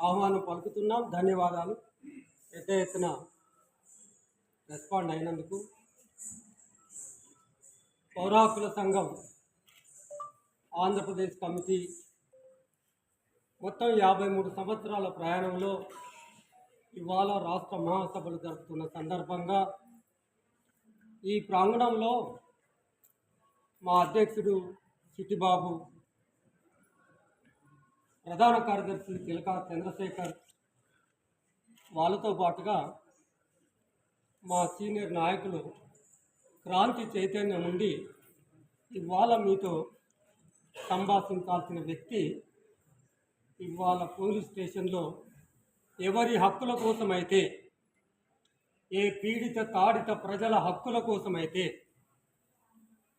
ఆహ్వానం పలుకుతున్నాం. ధన్యవాదాలు. పెద్ద ఎత్తున రెస్పాండ్ అయినందుకు. పౌరాకుల సంఘం ఆంధ్రప్రదేశ్ కమిటీ మొత్తం యాభై మూడు సంవత్సరాల ప్రయాణంలో ఇవాళ రాష్ట్ర మహాసభలు జరుపుతున్న సందర్భంగా ఈ ప్రాంగణంలో మా అధ్యక్షుడు చిట్టిబాబు ప్రధాన కార్యదర్శి తిలక చంద్రశేఖర్ వాళ్ళతో పాటుగా మా సీనియర్ నాయకులు క్రాంతి చైతన్యం నుండి ఇవాళ మీతో సంభాషించాల్సిన వ్యక్తి ఇవాళ పోలీస్ స్టేషన్లో ఎవరి హక్కుల కోసమైతే ఏ పీడిత తాడిత ప్రజల హక్కుల కోసమైతే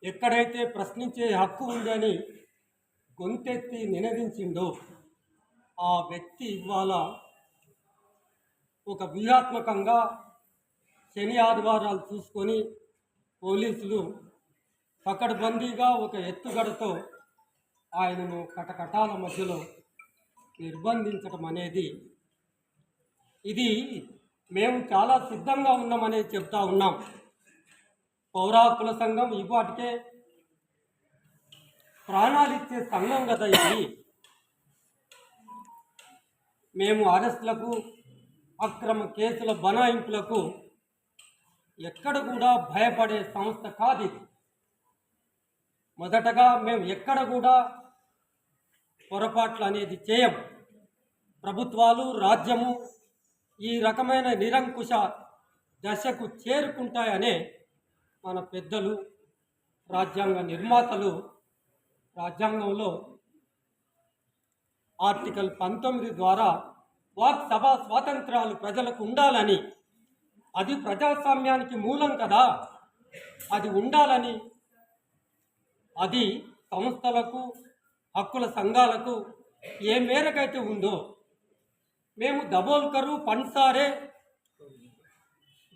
ఎక్కడైతే ప్రశ్నించే హక్కు ఉందని గొంతెత్తి నినదించిండో ఆ వ్యక్తి ఇవాళ ఒక వ్యూహాత్మకంగా శని ఆదివారాలు చూసుకొని పోలీసులు పకడ్బందీగా ఒక ఎత్తుగడతో ఆయనను కటకటాల మధ్యలో నిర్బంధించటం అనేది. ఇది మేము చాలా సిద్ధంగా ఉన్నామనేది చెప్తా ఉన్నాం. పౌరాకుల సంఘం ఇవాటికే ప్రాణాలిచ్చే సంఘం కదా ఇది. మేము అరెస్టులకు అక్రమ కేసుల బనాయింపులకు ఎక్కడ కూడా భయపడే సంస్థ కాదు ఇది. మొదటగా మేము ఎక్కడ కూడా పొరపాట్లు అనేది చేయం. ప్రభుత్వాలు రాజ్యము ఈ రకమైన నిరంకుశ దశకు చేరుకుంటాయనే మన పెద్దలు రాజ్యాంగ నిర్మాతలు రాజ్యాంగంలో ఆర్టికల్ పంతొమ్మిది ద్వారా వాక్ సభా స్వాతంత్రాలు ప్రజలకు ఉండాలని అది ప్రజాస్వామ్యానికి మూలం కదా అది ఉండాలని అది సంస్థలకు హక్కుల సంఘాలకు ఏ మేరకైతే ఉందో మేము దబోల్కరు పన్సారే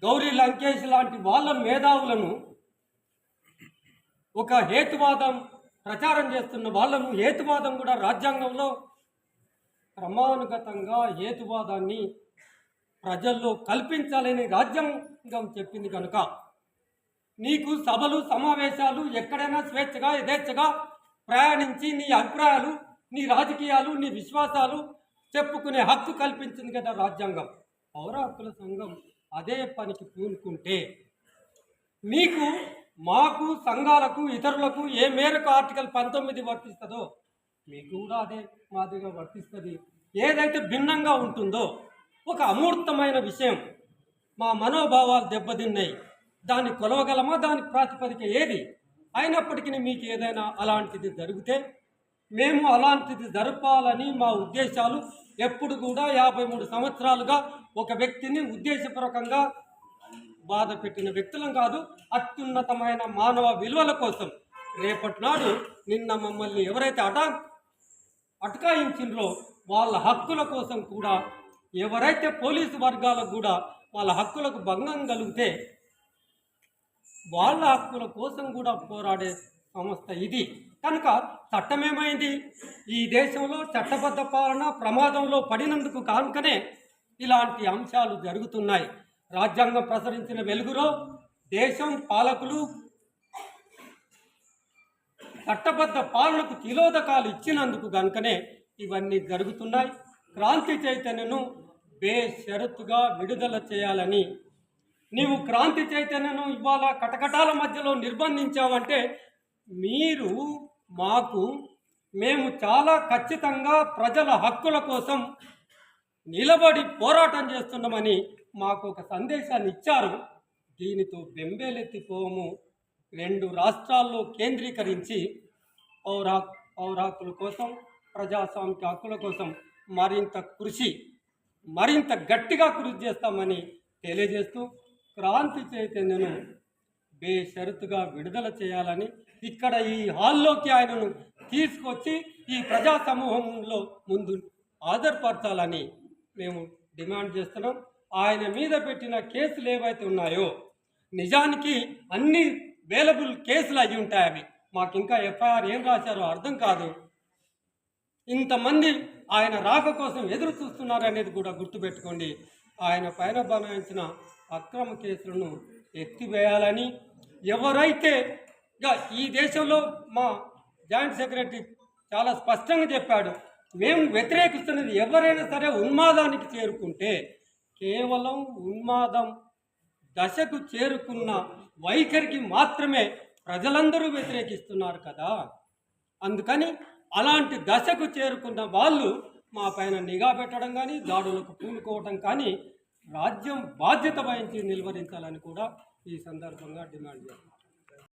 గౌరీ లంకేష్ లాంటి వాళ్ళ మేధావులను ఒక హేతువాదం ప్రచారం చేస్తున్న వాళ్ళను హేతువాదం కూడా రాజ్యాంగంలో క్రమానుగతంగా హేతువాదాన్ని ప్రజల్లో కల్పించాలని రాజ్యాంగం చెప్పింది కనుక నీకు సభలు సమావేశాలు ఎక్కడైనా స్వేచ్ఛగా యథేచ్ఛగా ప్రయాణించి నీ అభిప్రాయాలు నీ రాజకీయాలు నీ విశ్వాసాలు చెప్పుకునే హక్కు కల్పించింది కదా రాజ్యాంగం. పౌర హక్కుల సంఘం అదే పనికి పూనుకుంటే మీకు మాకు సంఘాలకు ఇతరులకు ఏ మేరకు ఆర్టికల్ పంతొమ్మిది వర్తిస్తుందో మీకు కూడా అదే మాదిరిగా వర్తిస్తుంది. ఏదైతే భిన్నంగా ఉంటుందో ఒక అమూర్తమైన విషయం మా మనోభావాలు దెబ్బతిన్నాయి. దాన్ని కొలవగలమా? దాని ప్రాతిపదిక ఏది? అయినప్పటికీ మీకు ఏదైనా అలాంటిది జరిగితే మేము అలాంటిది జరపాలని మా ఉద్దేశాలు ఎప్పుడు కూడా యాభై మూడు సంవత్సరాలుగా ఒక వ్యక్తిని ఉద్దేశపూర్వకంగా బాధ పెట్టిన వ్యక్తులం కాదు అత్యున్నతమైన మానవ విలువల కోసం. రేపటి నాడు నిన్న మమ్మల్ని ఎవరైతే అటా అటకాయించిండ్రో వాళ్ళ హక్కుల కోసం కూడా ఎవరైతే పోలీసు వర్గాలకు కూడా వాళ్ళ హక్కులకు భంగం కలిగితే వాళ్ళ హక్కుల కోసం కూడా పోరాడే సంస్థ ఇది. కనుక చట్టమేమైంది? ఈ దేశంలో చట్టబద్ధ పాలన ప్రమాదంలో పడినందుకు కానుకనే ఇలాంటి అంశాలు జరుగుతున్నాయి. రాజ్యాంగం ప్రసరించిన వెలుగులో దేశం పాలకులు చట్టబద్ధ పాలనకు తిలోదకాలు ఇచ్చినందుకు గనుకనే ఇవన్నీ జరుగుతున్నాయి. క్రాంతి చైతన్యను బేషరతుగా విడుదల చేయాలని. నీవు క్రాంతి చైతన్యను ఇవాళ కటకటాల మధ్యలో నిర్బంధించావంటే మీరు మాకు మేము చాలా ఖచ్చితంగా ప్రజల హక్కుల కోసం నిలబడి పోరాటం చేస్తున్నామని మాకు ఒక సందేశాన్ని ఇచ్చారు దీనితో బెంబేలెత్తిపోము రెండు రాష్ట్రాల్లో కేంద్రీకరించి పౌరా పౌరాకుల కోసం ప్రజాస్వామిక హక్కుల కోసం మరింత కృషి మరింత గట్టిగా కృషి చేస్తామని తెలియజేస్తూ క్రాంతి చైతన్యను బేషరతుగా విడుదల చేయాలని ఇక్కడ ఈ హాల్లోకి ఆయనను తీసుకొచ్చి ఈ ప్రజా సమూహంలో ముందు ఆధారపరచాలని మేము డిమాండ్ చేస్తున్నాం. ఆయన మీద పెట్టిన కేసులు ఏవైతే ఉన్నాయో నిజానికి అన్ని వేలబుల్ కేసులు అయి ఉంటాయి అవి. మాకు ఇంకా ఎఫ్ఐఆర్ ఏం రాశారో అర్థం కాదు. ఇంతమంది ఆయన రాక కోసం ఎదురు చూస్తున్నారనేది కూడా గుర్తుపెట్టుకోండి. ఆయన పైన బనాయించిన అక్రమ కేసులను ఎత్తివేయాలని ఎవరైతే ఈ దేశంలో మా జాయింట్ సెక్రటరీ చాలా స్పష్టంగా చెప్పాడు. మేము వ్యతిరేకిస్తున్నది ఎవరైనా సరే ఉన్మాదానికి చేరుకుంటే కేవలం ఉన్మాదం దశకు చేరుకున్న వైఖరికి మాత్రమే ప్రజలందరూ వ్యతిరేకిస్తున్నారు కదా. అందుకని అలాంటి దశకు చేరుకున్న వాళ్ళు మా పైన నిఘా పెట్టడం కానీ దాడులకు పూనుకోవడం కానీ రాజ్యం బాధ్యత వహించి నిలువరించాలని కూడా ఈ సందర్భంగా డిమాండ్ చేస్తాం